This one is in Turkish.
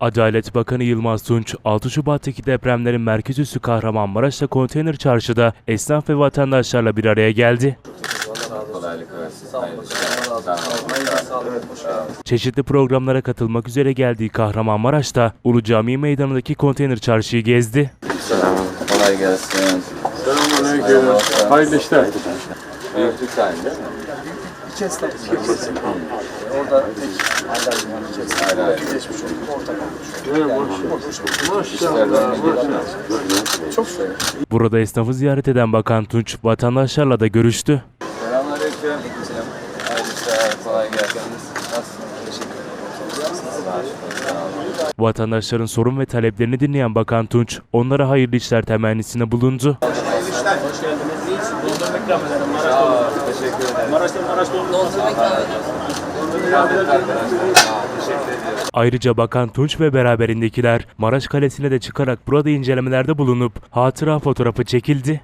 Adalet Bakanı Yılmaz Tunç, 6 Şubat'taki depremlerin merkez üssü Kahramanmaraş'ta konteyner çarşıda esnaf ve vatandaşlarla bir araya geldi. Çeşitli programlara katılmak üzere geldiği Kahramanmaraş'ta Ulu Cami Meydanı'ndaki konteyner çarşıyı gezdi. Selam. Kolay gelsin. Selamünaleyküm. Hayırlı işler. Büyüklük tane değil mi? Esnaf geçsin. Orada tek geçsin. Hala. Geçmiş oldu. Ortak olmuş. Çok. Burada esnafı ziyaret eden Bakan Tunç, vatandaşlarla da görüştü. Selamünaleyküm. Hayırlı işler. Kolay gelsin. Nasılsınız? Vatandaşların sorun ve taleplerini dinleyen Bakan Tunç, onlara hayırlı işler temennisinde bulundu. Teşekkür ederim. Maraş Ayrıca Bakan Tunç ve beraberindekiler Maraş Kalesi'ne de çıkarak burada incelemelerde bulunup hatıra fotoğrafı çekildi.